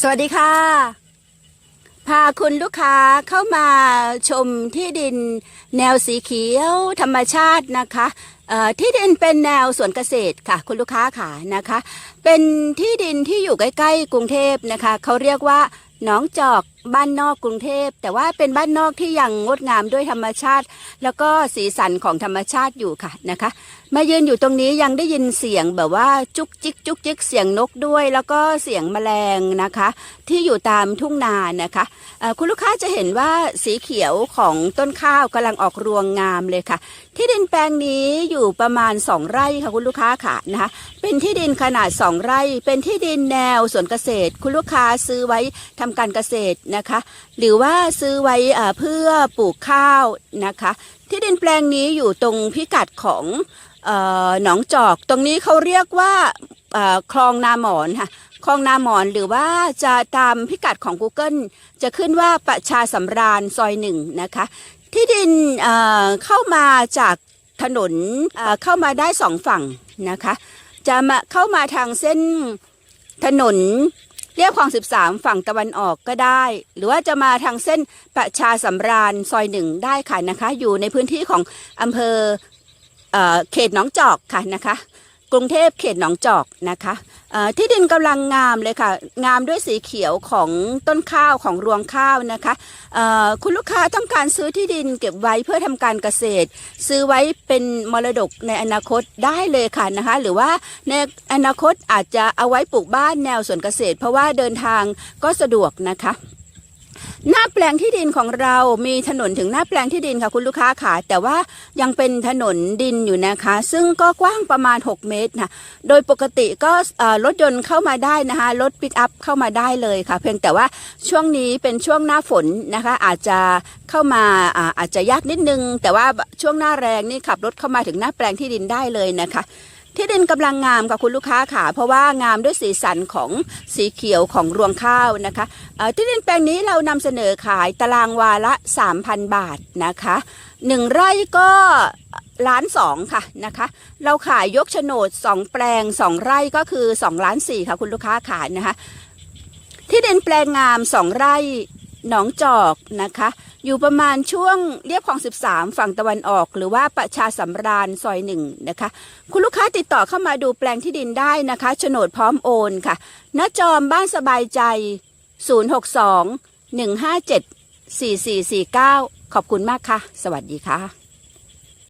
สวัสดีค่ะ พาคุณลูกค้าเข้ามาชมที่ดินแนวสีเขียวธรรมชาตินะคะที่ดินเป็นแนวสวนเกษตรค่ะ คุณลูกค้าค่ะนะคะ เป็นที่ดินที่อยู่ใกล้ๆกรุงเทพนะคะเขาเรียกว่า หนองจอกบ้านนอกกรุงเทพ แต่ว่าเป็นบ้านนอกที่ยังงดงามด้วยธรรมชาติ แล้วก็สีสันของธรรมชาติอยู่ค่ะนะคะ มายืนอยู่ตรงนี้ยังได้ยินเสียงแบบว่าจุกจิกจุกจิกเสียงนกด้วย แล้วก็เสียงแมลงนะคะ ที่อยู่ตามทุ่งนานะคะคุณลูกค้าจะเห็นว่าสีเขียวของต้นข้าวกำลังออกรวงงามเลยค่ะ ที่ดินแปลงนี้อยู่ประมาณ 2 ไร่ค่ะคุณลูกค้าค่ะนะคะเป็นที่ดินขนาด 2 ไร่ เป็นที่ดินแนวสวนเกษตร คุณลูกค้าซื้อไว้ททำการเกษตรนะคะ หรือว่าซื้อไว้เพื่อปลูกข้าวนะคะ ที่ดินแปลงนี้อยู่ตรงพิกัดของออหนองจอก ตรงนี้เขาเรียกว่าคลองนาหมอนค่ะคลองนาหมอนหรือว่าจะตามพิกัดของ Google จะขึ้นว่าประชาสำราญซอยหนึ่งนะคะ ที่ดินเเข้ามาจากถนนเเข้ามาได้สองฝั่งนะคะ จะมาเข้ามาทางเส้นถนน เรียบคลอง 13 ฝั่งตะวันออกก็ได้ หรือว่าจะมาทางเส้นประชาสำราญซอยหนึ่งได้ค่ะนะคะ อยู่ในพื้นที่ของอำเภอเอ่อเขตหนองจอกค่ะนะคะ กรุงเทพเขตหนองจอกนะคะ ที่ดินกำลังงามเลยค่ะ งามด้วยสีเขียวของต้นข้าวของรวงข้าวนะคะคุณลูกค้าต้องการซื้อที่ดินเก็บไว้เพื่อทำการเกษตร ซื้อไว้เป็นมรดกในอนาคตได้เลยค่ะนะคะ หรือว่าในอนาคตอาจจะเอาไว้ปลูกบ้านแนวสวนเกษตร เพราะว่าเดินทางก็สะดวกนะคะ หน้าแปลงที่ดินของเรามีถนนถึงหน้าแปลงที่ดินค่ะคุณลูกค้าค่ะ แต่ว่ายังเป็นถนนดินอยู่นะคะ ซึ่งก็กว้างประมาณ 6 เมตรนะโดยปกติก็รถยนต์เข้ามาได้นะคะรถปิกอัพเข้ามาได้เลยค่ะ เพียงแต่ว่าช่วงนี้เป็นช่วงหน้าฝนนะคะ อาจจะเข้ามาอาจจะยากนิดนึง แต่ว่าช่วงหน้าแรงนี่ขับรถเข้ามาถึงหน้าแปลงที่ดินได้เลยนะคะ ที่ดินกำลังงามค่ะคุณลูกค้าค่ะ เพราะว่างามด้วยสีสันของสีเขียวของรวงข้าวนะคะที่ดินแปลงนี้เรานำเสนอขายตารางวาละ 3,000 บาทนะคะหนึ่งไร่ก็ล้านสองค่ะนะคะ เราขายยกโฉนด2แปลง2ไร่ก็คือ2ล้านสี่ค่ะคุณลูกค้าขายนะคะ ที่ดินแปลงงาม2ไร่หนองจอกนะคะ อยู่ประมาณช่วงเรียบคลอง 13 ฝั่งตะวันออก หรือว่าประชาสำราญซอยหนึ่งนะคะ คุณลูกค้าติดต่อเข้ามาดูแปลงที่ดินได้นะคะโฉนดพร้อมโอนค่ะณจอมบ้านสบายใจ 062 157 4449 ขอบคุณมากค่ะ สวัสดีค่ะ